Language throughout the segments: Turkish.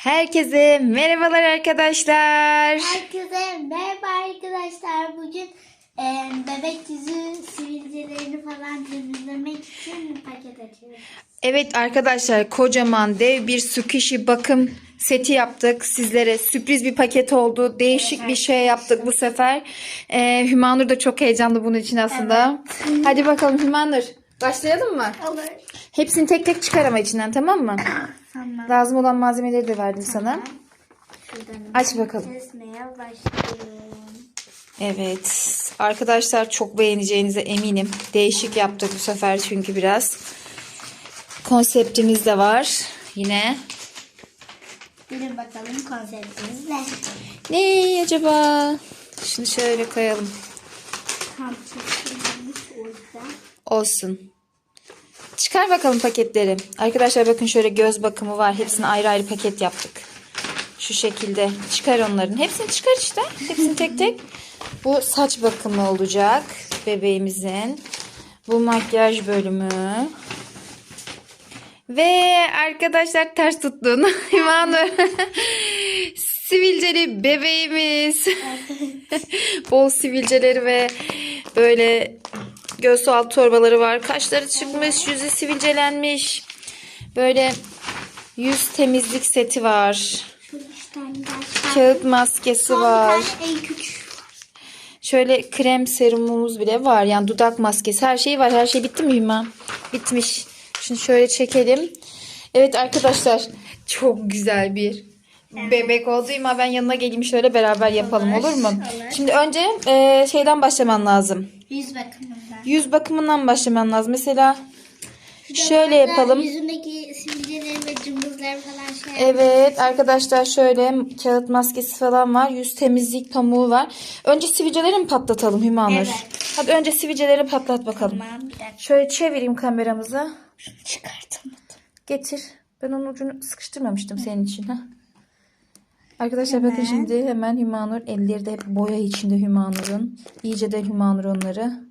Herkese merhabalar arkadaşlar. Herkese merhaba arkadaşlar. Bugün e, bebek yüzü sivilcelerini falan temizlemek için paket açıyoruz. Evet arkadaşlar kocaman dev bir squishy bakım seti yaptık. Sizlere sürpriz bir paket oldu. Değişik bir şey yaptık bu sefer. Ee, Hümanur da çok heyecanlı bunun için aslında. Hadi bakalım Hümanur. Başlayalım mı? Olur. Hepsini tek tek çıkar ama içinden tamam mı? Tamam. Lazım olan malzemeleri de verdim sana. Şuradan Aç bakalım. kesmeye başlıyorum. Evet. Arkadaşlar çok beğeneceğinize eminim. Değişik yaptık bu sefer çünkü biraz. Konseptimiz de var. Yine. Bilin bakalım konseptimiz ne? Ne acaba? Şunu şöyle koyalım. Tam. Olsun. Çıkar bakalım paketleri. Arkadaşlar bakın şöyle göz bakımı var. Hepsini ayrı ayrı paket yaptık. Şu şekilde. Çıkar onların. Hepsini çıkar işte. Hepsini tek tek. Bu saç bakımı olacak. Bebeğimizin. Bu makyaj bölümü. Ve arkadaşlar ters tuttun. İmanur. Sivilceli bebeğimiz. Bol sivilceleri ve böyle göğsü alt torbaları var. Kaşları çıkmış, yüzü sivilcelenmiş. Böyle yüz temizlik seti var. Kağıt maskesi var. Şöyle krem serumumuz bile var. Yani dudak maskesi her şey var. Her şey bitti mi Hüma? Bitmiş. Şimdi şöyle çekelim. Evet arkadaşlar çok güzel bir bebek oldu ama ben yanına geleyim şöyle beraber yapalım olur, Olur, mu? olur. Şimdi önce e, şeyden başlaman lazım. Yüz bakımından. Yüz bakımından başlaman lazım. Mesela şöyle yapalım. Yüzündeki sivilceleri ve cımbızları falan şey Evet arkadaşlar şöyle kağıt maskesi falan var. Yüz temizlik pamuğu var. Önce sivilceleri mi patlatalım Hümanur? Evet. Hadi önce sivilceleri patlat bakalım. Tamam bir dakika. Şöyle çevireyim kameramızı. Çıkartamadım. Getir. Ben onun ucunu sıkıştırmamıştım senin için. ha. Arkadaşlar bakın şimdi hemen Hümanur elleri de hep boya içinde Hümanur'un. İyice de Hümanur onları.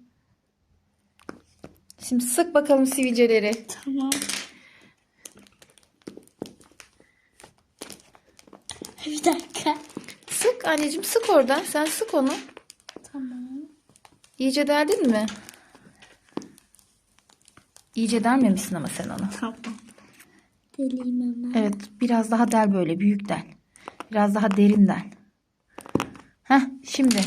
Şimdi sık bakalım sivilceleri. Tamam. Bir dakika. Sık anneciğim sık oradan. Sen sık onu. Tamam. İyice derdin mi? İyice dermemişsin ama sen onu. Tamam. Deliyim hemen. Evet biraz daha del böyle büyük del. Biraz daha derin del. Heh şimdi.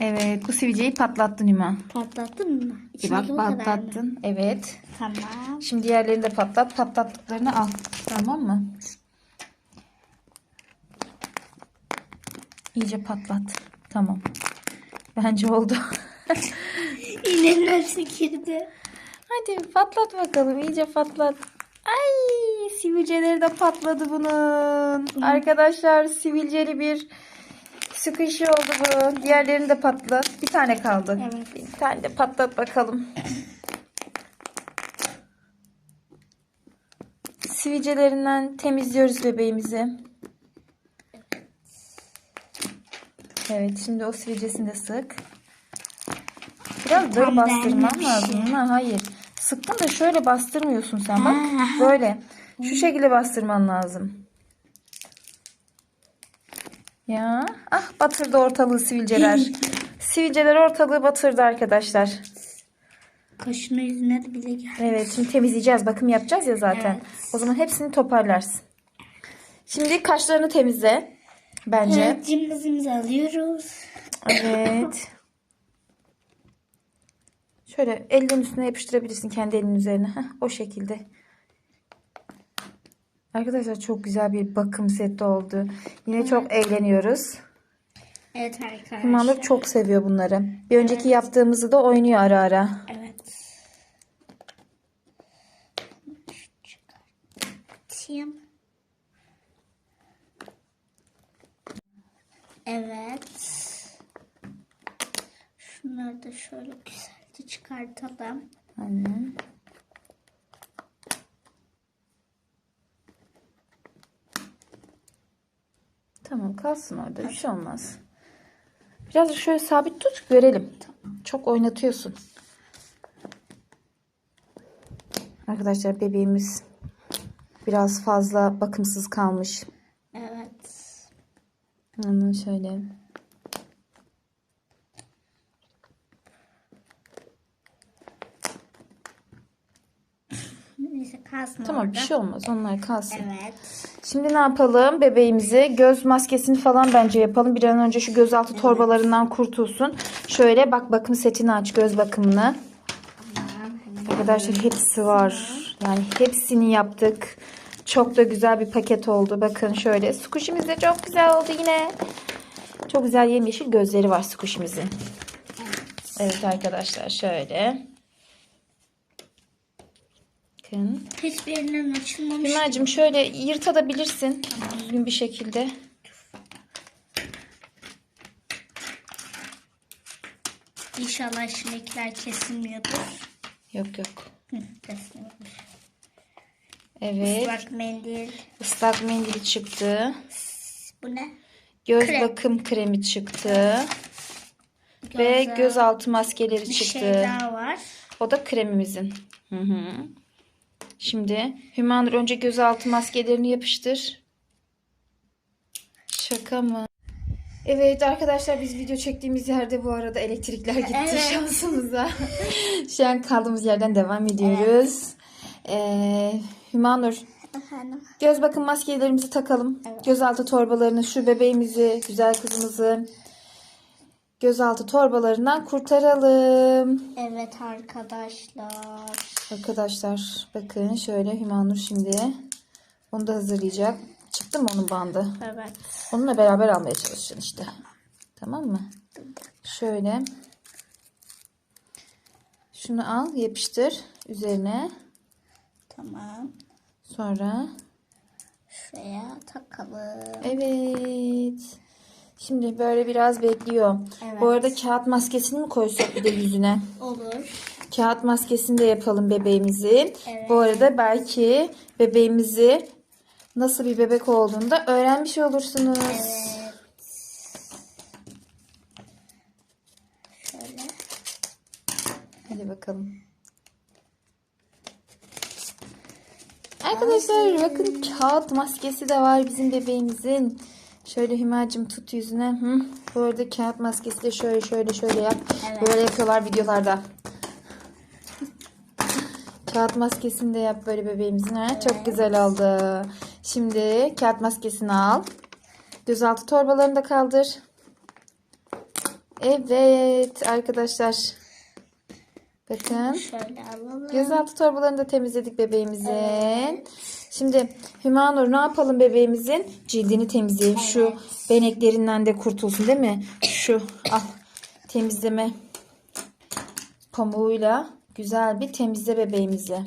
Evet bu sivilceyi patlattın Hüma. Patlattın mı? İçindeki bak patlattın. Evet. Tamam. Şimdi diğerlerini de patlat. Patlattıklarını al. Tamam mı? İyice patlat. Tamam. Bence oldu. İğnenin hepsi girdi. Hadi patlat bakalım. iyice patlat. Ay sivilceleri de patladı bunun. Arkadaşlar sivilceli bir sıkışı oldu bu. Diğerlerini de patlat. Bir tane kaldı. Evet. Bir tane de patlat bakalım. Sivilcelerinden temizliyoruz bebeğimizi. Evet şimdi o sivilcesini de sık. Biraz böyle benlik. lazım. Ha, hayır. Sıktın da şöyle bastırmıyorsun sen bak. Böyle. Şu şekilde bastırman lazım. Ya. Ah batırdı ortalığı sivilceler. sivilceler ortalığı batırdı arkadaşlar. Kaşının yüzüne de bile geldi. Evet şimdi temizleyeceğiz. Bakım yapacağız ya zaten. Evet. O zaman hepsini toparlarsın. Şimdi kaşlarını temizle. Bence. Evet, cımbızımızı alıyoruz. Evet. Şöyle ellerin üstüne yapıştırabilirsin kendi elinin üzerine. Heh, o şekilde. Arkadaşlar çok güzel bir bakım seti oldu. Yine çok eğleniyoruz. Evet arkadaşlar. Hümanur çok seviyor bunları. Bir önceki yaptığımızı da oynuyor ara ara. Evet. Çıkartayım. Evet. Şunları da şöyle güzelce çıkartalım. Aynen. Tamam kalsın orada bir şey olmaz. Biraz şöyle sabit tut görelim. Çok oynatıyorsun. Arkadaşlar bebeğimiz biraz fazla bakımsız kalmış. Evet. Onu şöyle. Neyse kalsın Tamam orada. bir şey olmaz. Onlar kalsın. Evet. Şimdi ne yapalım? Bebeğimizi göz maskesini falan bence yapalım. Bir an önce şu gözaltı torbalarından kurtulsun. Şöyle bak bakım setini aç göz bakımını. Arkadaşlar hepsi var. Yani hepsini yaptık. Çok da güzel bir paket oldu. Bakın şöyle. Squish'imiz de çok güzel oldu yine. Çok güzel yemyeşil gözleri var squish'imizin. Evet arkadaşlar şöyle. Bakın. Hiçbirinden açılmamış. Hümacığım şöyle yırtabilirsin düzgün bir şekilde. İnşallah şimdikiler kesilmiyordur. Yok yok. Hı, kesilmiyordur. Evet. Islak mendil. Islak mendili çıktı. Bu ne? Göz Krem. bakım kremi çıktı. Ve Göze- gözaltı maskeleri Bir çıktı. şey daha var. O da kremimizin. Hı hı. Şimdi Hümanur önce gözaltı maskelerini yapıştır. Şaka mı? Evet arkadaşlar biz video çektiğimiz yerde bu arada elektrikler gitti Evet. şansımıza. Şu an kaldığımız yerden devam ediyoruz. Ee, Hümanur Efendim. göz bakım maskelerimizi takalım. Gözaltı torbalarını şu bebeğimizi, güzel kızımızı gözaltı torbalarından kurtaralım. Evet arkadaşlar. Arkadaşlar bakın şöyle Hümanur şimdi onu da hazırlayacak. Çıktı mı onun bandı? Evet. Onunla beraber almaya çalışacaksın işte. Tamam mı? Şöyle. Şunu al yapıştır üzerine. Tamam. Sonra Şuraya takalım. evet. Şimdi böyle biraz bekliyor. Evet. Bu arada kağıt maskesini mi koysak bir de yüzüne? Olur. Kağıt maskesini de yapalım bebeğimizin. Evet. Bu arada belki bebeğimizi nasıl bir bebek olduğunu da öğrenmiş olursunuz. Evet. Şöyle. Hadi bakalım. Arkadaşlar bakın kağıt maskesi de var bizim bebeğimizin. Şöyle Hümacım tut yüzüne. Hı. Bu arada kağıt maskesi de şöyle şöyle şöyle yap. Evet. Böyle yapıyorlar videolarda. Kağıt maskesini de yap böyle bebeğimizin. Ha? Çok güzel oldu. Şimdi kağıt maskesini al. Gözaltı torbalarını da kaldır. Evet arkadaşlar. Bakın. Şöyle alalım. Gözaltı torbalarını da temizledik bebeğimizin. Şimdi Hümanur ne yapalım bebeğimizin? Cildini temizleyelim. Şu beneklerinden de kurtulsun değil mi? Şu al temizleme pamuğuyla güzel bir temizle bebeğimizi.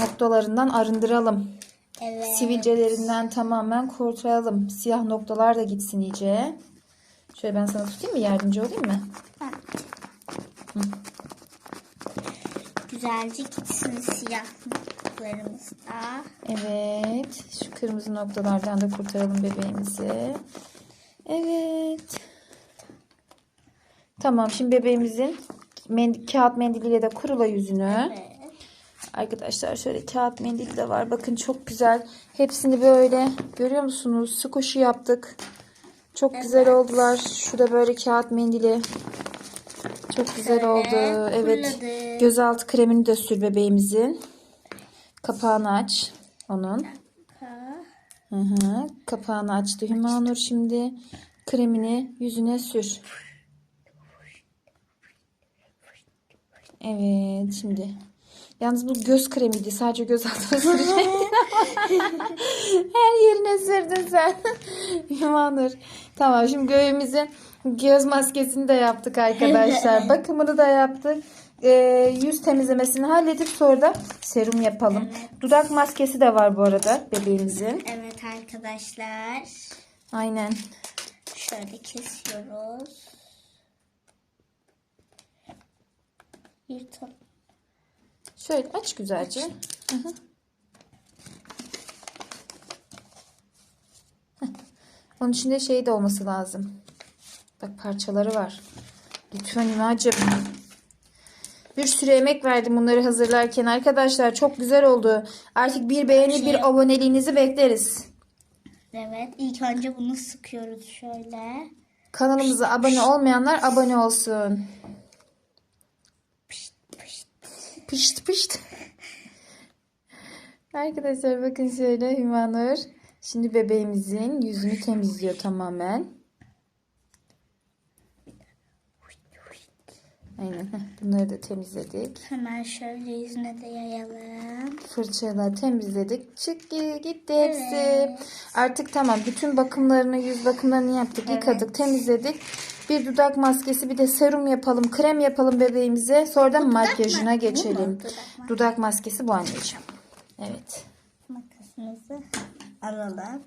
Noktalarından arındıralım. Evet. Sivilcelerinden tamamen kurtaralım. Siyah noktalar da gitsin iyice. Şöyle ben sana tutayım mı? Yardımcı olayım mı? Güzelce gitsin siyahlıklarımız da. Evet. Şu kırmızı noktalardan da kurtaralım bebeğimizi. Evet. Tamam. Şimdi bebeğimizin mend- kağıt mendiliyle de kurula yüzünü. Evet. Arkadaşlar şöyle kağıt mendil de var. Bakın çok güzel. Hepsini böyle görüyor musunuz? Su kuşu yaptık. Çok güzel oldular. Şu da böyle kağıt mendili. Çok güzel Şöyle oldu. Evet. kuruladık. Gözaltı kremini de sür bebeğimizin. Kapağını aç onun. Hı hı. Kapağını açtı Hümanur şimdi. Kremini yüzüne sür. Evet şimdi. Yalnız bu göz kremiydi. Sadece göz altına sürecektin Her yerine sürdün sen. Hümanur. Tamam şimdi göğümüzün göz maskesini de yaptık arkadaşlar. Bakımını da yaptık. Ee, yüz temizlemesini halledip sonra da serum yapalım. Dudak maskesi de var bu arada bebeğimizin. Evet arkadaşlar. Aynen. Şöyle kesiyoruz. Yırtalım. Şöyle aç güzelce. Hı hı. Heh. Onun içinde şey de olması lazım. Bak parçaları var. Lütfen İmacığım. Bir sürü emek verdim bunları hazırlarken. Arkadaşlar çok güzel oldu. Artık bir beğeni bir aboneliğinizi bekleriz. Evet. İlk önce bunu sıkıyoruz şöyle. Kanalımıza abone olmayanlar abone olsun. Pişt pişt. Arkadaşlar bakın şöyle Hümanur. Şimdi bebeğimizin yüzünü temizliyor tamamen. Aynen. Bunları da temizledik. Hemen şöyle yüzüne de yayalım. Fırçayla temizledik. Çık gi- gitti hepsi. Evet. Artık tamam. Bütün bakımlarını, yüz bakımlarını yaptık, yıkadık, temizledik. Bir dudak maskesi, bir de serum yapalım, krem yapalım bebeğimize. Sonra da makyajına ma- geçelim. Dudak maskesi. Dudak maskesi bu anneciğim. Evet. Makasımızı alalım.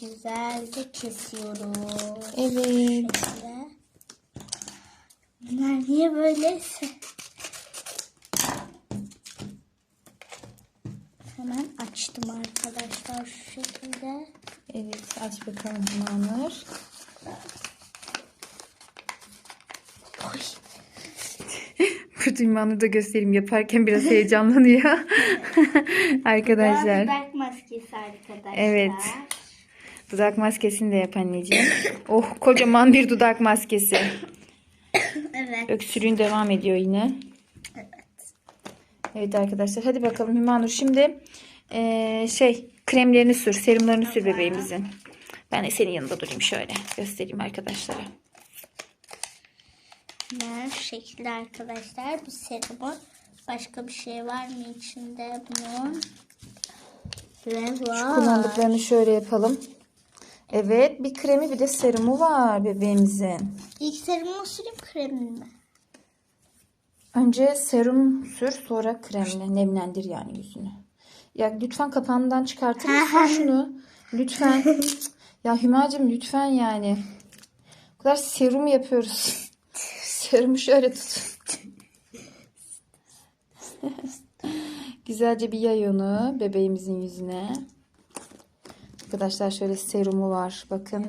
Güzelce kesiyoruz. Evet. Şöyle. Bunlar niye böyleyse? Hemen açtım arkadaşlar şu şekilde. Evet. Aç bakalım Hümanur. Oy. Burada Hümanur'u da göstereyim. Yaparken biraz heyecanlanıyor. Arkadaşlar. Dudak maskesi arkadaşlar. Evet. Dudak maskesini de yap anneciğim. Oh kocaman bir dudak maskesi. Evet. Öksürüğün devam ediyor yine. Evet arkadaşlar hadi bakalım Hümanur şimdi eee, şey kremlerini sür serumlarını sür bebeğimizin. Ben de senin yanında durayım şöyle göstereyim arkadaşlara. Şu şekilde arkadaşlar bu serumun başka bir şey var mı içinde bunun? Ve var. Kullandıklarını şöyle yapalım. Evet bir kremi bir de serumu var bebeğimizin. İlk serumu süreyim kremini mi? Önce serum sür sonra kremle nemlendir yani yüzünü. Ya lütfen kapağından çıkartır mısın şunu? Lütfen. ya Hümacığım lütfen yani. O kadar serum yapıyoruz. Serumu şöyle tut. Güzelce bir yay onu bebeğimizin yüzüne. Arkadaşlar şöyle serumu var. Bakın.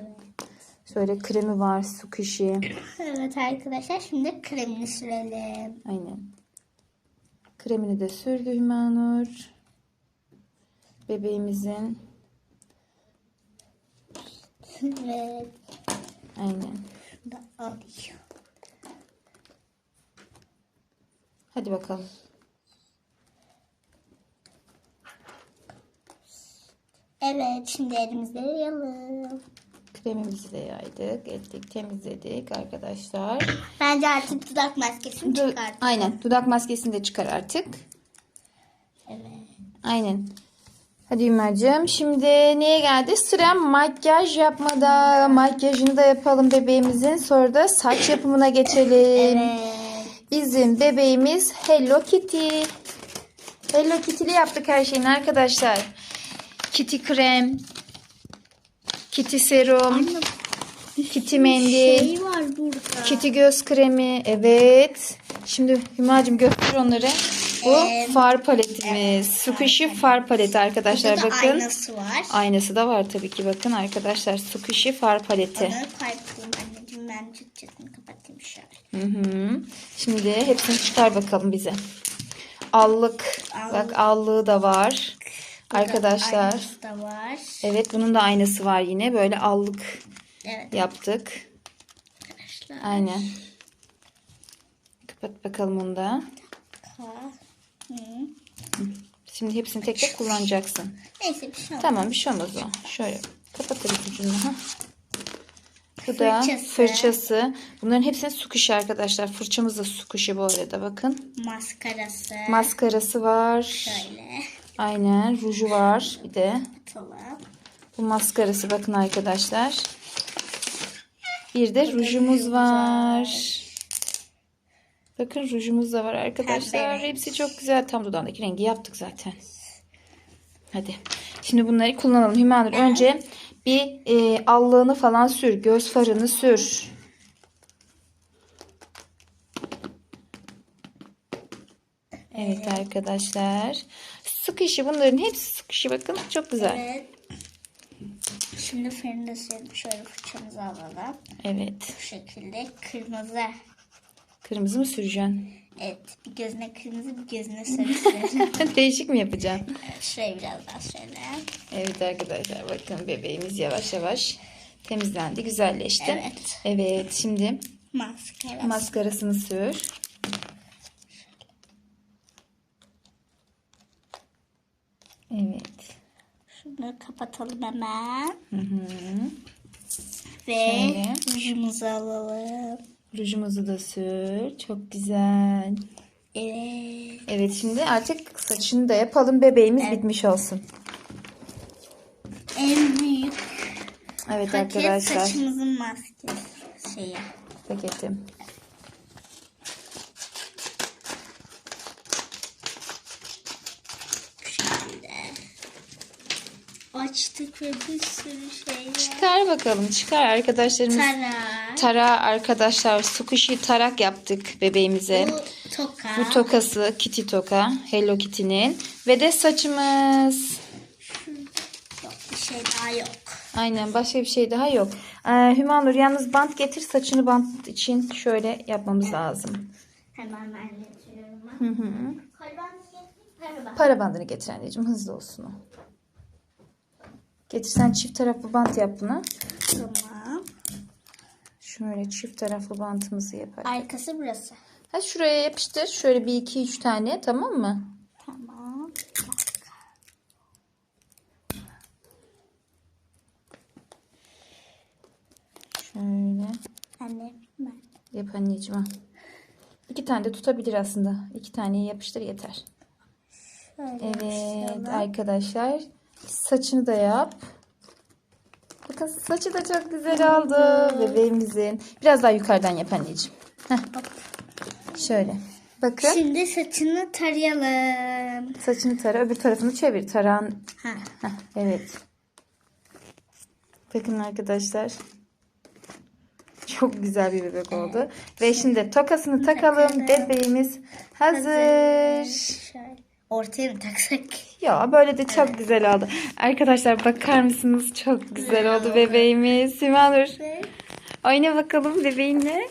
Şöyle kremi var. Su kişi. Evet arkadaşlar şimdi kremini sürelim. Aynen. Kremini de sürdü Hümanur. Bebeğimizin. Evet. Aynen. Şunu da alayım. Hadi bakalım. Evet şimdi elimizde yayalım. Kremimizi de yaydık, ettik, temizledik arkadaşlar. Bence artık dudak maskesini Du- çıkartalım. Aynen. Dudak maskesini de çıkar artık. Evet. Aynen. Hadi Ümer'cim. Şimdi neye geldi? Sıra makyaj yapmada. Makyajını da yapalım bebeğimizin. Sonra da saç yapımına geçelim. Evet. Bizim bebeğimiz Hello Kitty. Hello Kitty'li yaptık her şeyini arkadaşlar. Kitty krem, Kitty serum, Kitty mendil, Şey var burada. Kitty göz kremi. Evet. Şimdi Hümacığım göster onları. Bu Ee, far paletimiz. Squishy far paleti arkadaşlar Burada da bakın. aynası var. Aynası da var tabii ki bakın arkadaşlar. Squishy far paleti. Onu koyayım anneciğim ben kapatayım şöyle. Hı hı. Şimdi hepsini çıkar bakalım bize. Allık. Allık. Bak allığı da var. Arkadaşlar. Aynası da var. Evet bunun da aynası var yine. Böyle allık Evet yaptık. arkadaşlar. Aynen. Kapat bakalım onu da. Hı. Şimdi hepsini tek tek kullanacaksın. Neyse bir şey olmaz. Tamam bir şey olmaz o. Şöyle kapatırız ucunu. Ha. Bu da Fırçası. fırçası. Bunların hepsinin su kuşu arkadaşlar. Fırçamız da su kuşu bu arada bakın. Maskarası. Maskarası var. Şöyle Aynen. Ruju var bir de. atalım. Bu maskarası bakın arkadaşlar. Bir de rujumuz var. Bakın rujumuz da var arkadaşlar. Pembe. Hepsi çok güzel. Tam dudağındaki rengi yaptık zaten. Hadi. Şimdi bunları kullanalım. Hümanur önce bir e, allığını falan sür. Göz farını sür. Evet arkadaşlar. Sık işi bunların hepsi sık işi bakın. Çok güzel. Evet. Şimdi fırında sürelim. Şöyle fırçamızı alalım. Evet. Bu şekilde kırmızı Kırmızı mı süreceksin? Evet. Bir gözüne kırmızı bir gözüne sarı sürelim. Değişik mi yapacaksın? Şurayı biraz daha şöyle. Evet arkadaşlar bakın bebeğimiz yavaş yavaş temizlendi, güzelleşti. Evet. Evet şimdi Maskara. maskarasını sür. Evet. Şunu kapatalım hemen. Hı hı. Ve Şöyle. rujumuzu alalım. Rujumuzu da sür. Çok güzel. Evet. Evet şimdi artık saçını da yapalım. Bebeğimiz bitmiş olsun. En büyük Evet paket arkadaşlar. saçımızın maskesi şeyi. Paketim. Bu şekilde. Açtık ve bir sürü şey. Çıkar bakalım. Çıkar arkadaşlarımız. Tara. Tara arkadaşlar sukuşi tarak yaptık bebeğimize. Bu toka. Bu tokası Kitty toka. Hello Kitty'nin. Ve de saçımız. Yok bir şey daha yok. Aynen başka bir şey daha yok. Ee, Hümanur yalnız bant getir saçını bant için şöyle yapmamız lazım. Hemen ben getiriyorum. Hı hı. Para bandını getir anneciğim hızlı olsun o. Getir sen çift taraflı bant yap bunu. Tamam. Şöyle çift taraflı bantımızı yapalım. Arkası burası. Ha şuraya yapıştır. Şöyle bir iki üç tane tamam mı? Tamam. Şöyle Anne ben. yap anneciğim. İki tane de tutabilir aslında. İki taneyi yapıştır yeter. Şöyle Evet yapıştıralım. arkadaşlar. Saçını da yap. Bakın saçı da çok güzel oldu bebeğimizin. Biraz daha yukarıdan yap anneciğim. Heh. Şöyle. Bakın Şimdi saçını tarayalım. saçını tara öbür tarafını çevir. Taran. Ha. Heh, evet. Bakın arkadaşlar. Çok güzel bir bebek oldu. Ve şimdi tokasını takalım. Bebeğimiz hazır. Şöyle. Ortaya mı taksak? Ya böyle de çok güzel oldu. Arkadaşlar bakar mısınız? Çok güzel oldu bebeğimiz. Simanur oyna bakalım bebeğinle.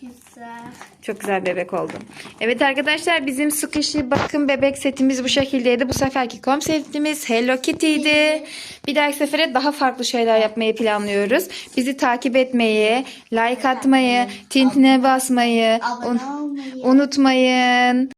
Güzel. Çok güzel bebek oldu. Evet arkadaşlar bizim sıkışı bakım bebek setimiz bu şekildeydi. Bu seferki konseptimiz Hello Kitty'ydi. Bir dahaki sefere daha farklı şeyler yapmayı planlıyoruz. Bizi takip etmeyi, like atmayı, tintine basmayı un- unutmayın.